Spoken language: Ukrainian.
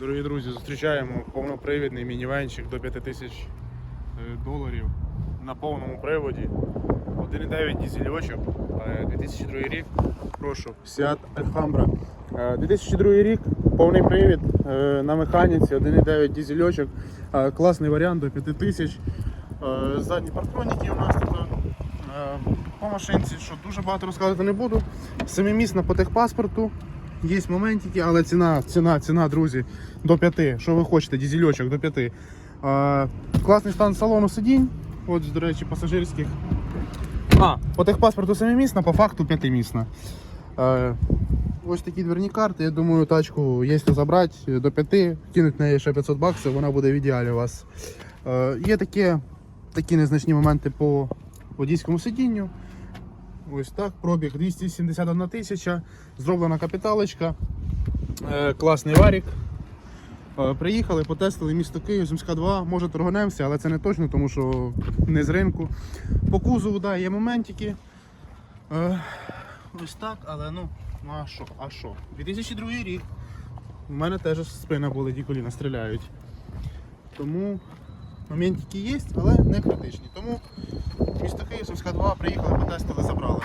Дорогі друзі, зустрічаємо повнопривідний мінівенчик до 5000 е, доларів на повному приводі. 1,9 дізельочок, е, 2002 рік. Прошу, Seat Alhambra. Е, 2002 рік, повний привід е, на механіці, 1,9 дізельочок. Е, Класний варіант до 5000. Е, Задні парктроніки у нас тут. Е, По машинці, що дуже багато розказувати не буду. Семимісна по техпаспорту. Є моментики, але ціна, ціна, ціна, друзі, до 5. Що ви хочете, дізельочок до 5. А, класний стан салону сидінь. От, до речі, пасажирських. А, по техпаспорту семимісна, по факту п'ятимісна. А, ось такі дверні карти. Я думаю, тачку, якщо забрати до 5, кинуть в неї ще 500 баксів, вона буде в ідеалі у вас. А, є такі, такі незначні моменти по водійському сидінню. Ось так, пробіг 271 тисяча, зроблена капіталочка, е, класний варік. Е, Приїхали, потестили місто Київ, Сумська 2, може торгнемося, але це не точно, тому що не з ринку. По кузову да, є моментики. Е, Ось так, але ну, ну а що? А що? 2002 рік. У мене теж спина болить і коліна стріляють. Тому моментики є, але не критичні. Тому місто Сумська 2, приїхали, потестили, забрали.